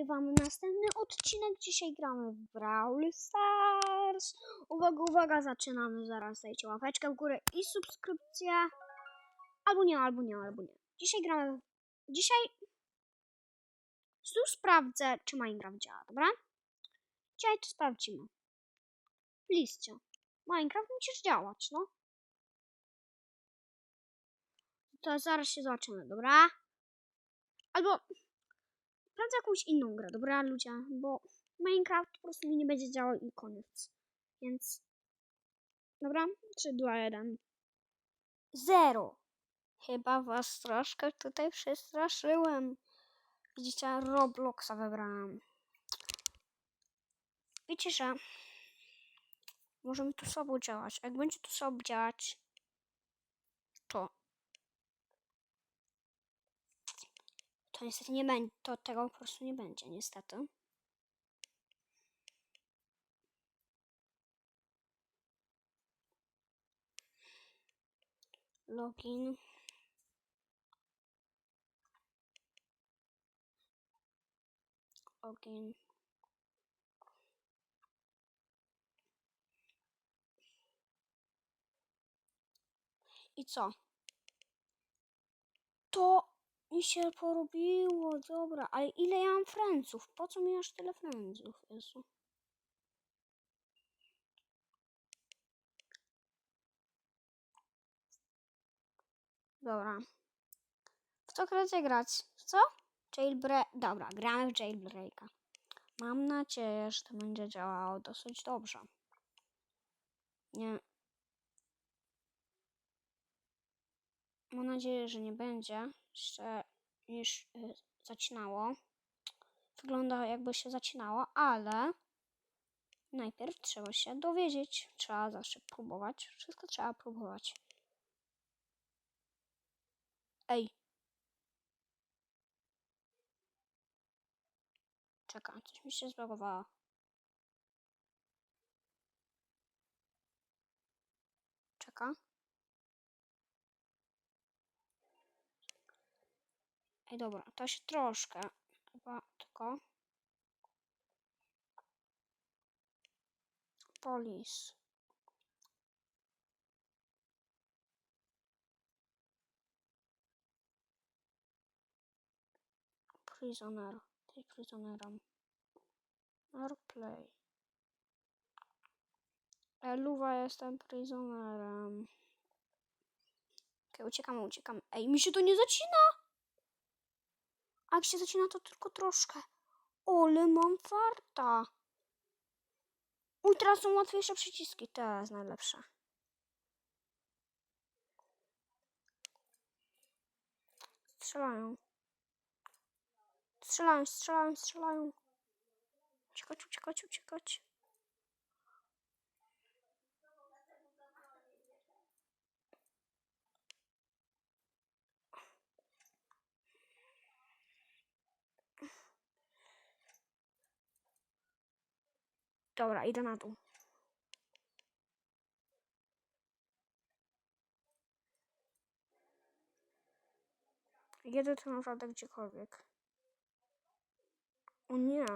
nagrywamy następny odcinek. Dzisiaj gramy w Brawl Stars. Uwaga, uwaga, zaczynamy zaraz. Dajcie łapeczkę w górę i subskrypcję. Albo nie, albo nie, albo nie. Dzisiaj gramy. Dzisiaj. Tu sprawdzę, czy Minecraft działa, dobra? Dzisiaj to sprawdzimy. W liście. Minecraft musisz działać, no. To zaraz się zobaczymy, dobra? Albo sprawdzę jakąś inną grę, dobra ludzie, bo Minecraft po prostu mi nie będzie działał i koniec. Więc dobra, 3, 2, 1. 0. Chyba was troszkę tutaj przestraszyłem. Widzicie, Robloxa wybrałem. Wiecie, że możemy tu sobą działać. Jak będzie tu sobą działać, to to niestety nie będzie, to tego po prostu nie będzie, niestety. Login. Login. I co? To mi się porobiło, dobra, ale ile ja mam franców? Po co mi aż tyle franców, Jezu? Dobra. W co chcecie grać? Co? Jailbreak. Dobra, gramy w jailbreaka. Mam nadzieję, że to będzie działało dosyć dobrze. Nie. Mam nadzieję, że nie będzie jeszcze niż y, zacinało. Wygląda jakby się zacinało, ale najpierw trzeba się dowiedzieć. Trzeba zawsze próbować. Wszystko trzeba próbować. Ej. Czekam, coś mi się zbagowało. Czeka. Ej, dobra, to się troszkę chyba tylko. Police. Prisoner. Ty prisonerem. Airplay. Eluwa jestem prisonerem. Okej, uciekamy, uciekamy. Ej, mi się to nie zacina! A jak się zacina, to tylko troszkę. Ole, mam farta. Uj, teraz są łatwiejsze przyciski. Jest najlepsze. Strzelają. Strzelają, strzelają, strzelają. Uciekać, uciekać, uciekać. Dobra, idę na dół. Jedę tu naprawdę gdziekolwiek. O nie.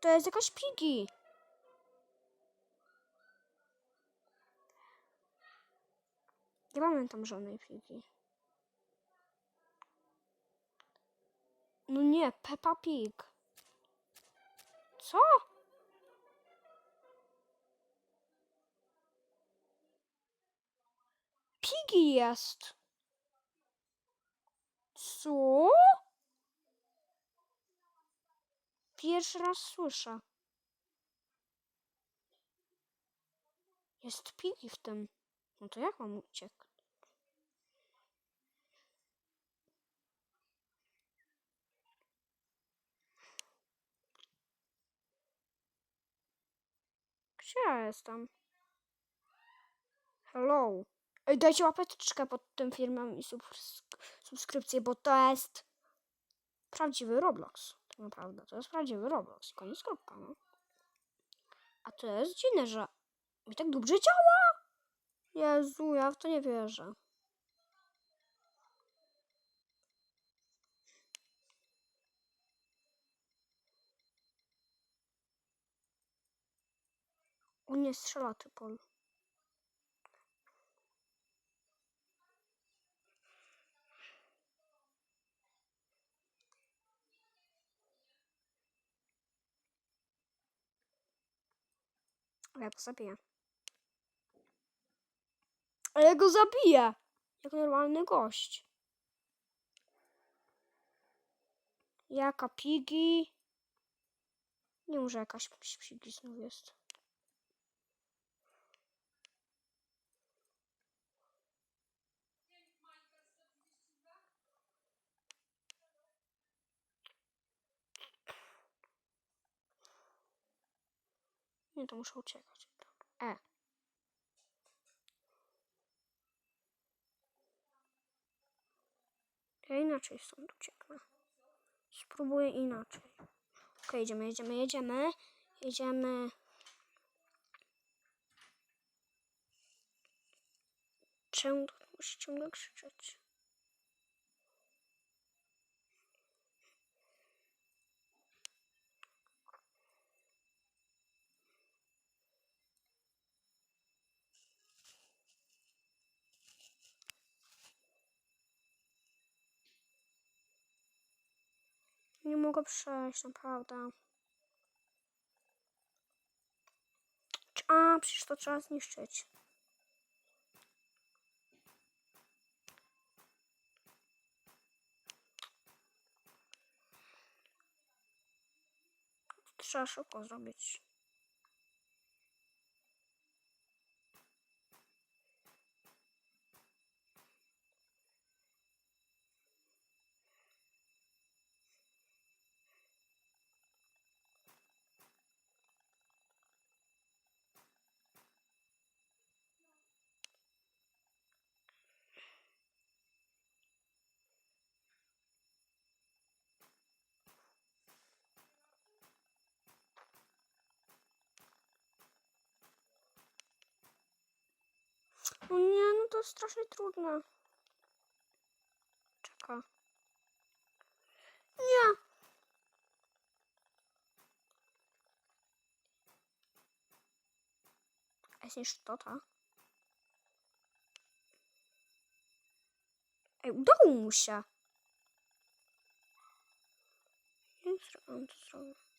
To jest jakaś pigi. Nie pamiętam żadnej pigi. No nie, Peppa Pig. Co? Pigi jest. Co? Pierwszy raz słyszę. Jest pigi w tym. No to jak mam uciec? Gdzie ja jestem? Hello. Dajcie łapeczkę pod tym filmem i subskrypcję, bo to jest prawdziwy Roblox. Tak naprawdę, to jest prawdziwy Roblox. Koniec kropka, no. A to jest dziwne, że mi tak dobrze działa. Jezu, ja w to nie wierzę. On nie strzela typol. Ja go zabiję. Ale go zabiję! Jak normalny gość. Jaka pigi? Nie może jakaś pigi znów jest. Nie, to muszę uciekać. E. Ja inaczej stąd ucieknę. Spróbuję inaczej. Ok, jedziemy, jedziemy, jedziemy. Jedziemy. Czemu to musi ciągle krzyczeć? Mogę przejść, naprawdę. A, przecież to trzeba zniszczyć. Trzeba szybko zrobić. O nie, no to strasznie trudne. Czeka. Nie. A jest to, ta? Ej, udało mu się. Nie zrobiłam zrobię.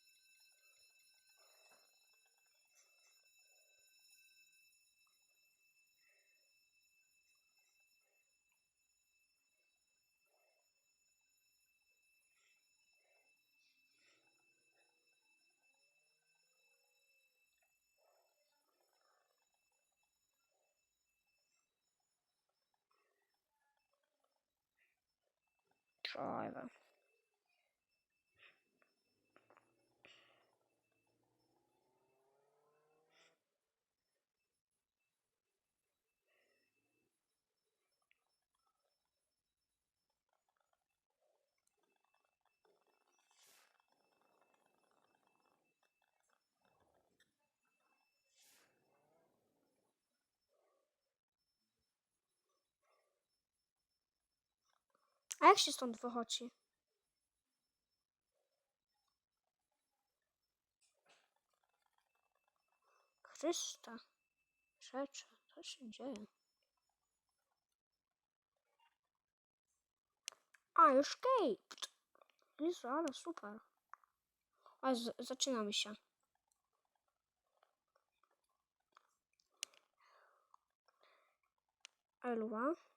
survivor A jak się stąd wychodzi? Chrysta. Rzeczy. Co się dzieje? A, escaped. Jezu, ale super. A, zaczynamy się. Elwa.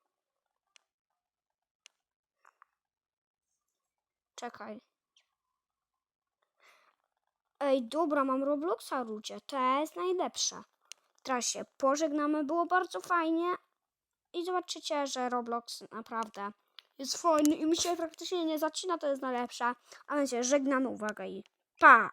Czekaj. Ej, dobra, mam Robloxa, ludzie. To jest najlepsze. Teraz się pożegnamy, było bardzo fajnie. I zobaczycie, że Roblox naprawdę jest fajny i mi się praktycznie nie zacina, to jest najlepsze. A więc się żegnamy, uwaga i pa!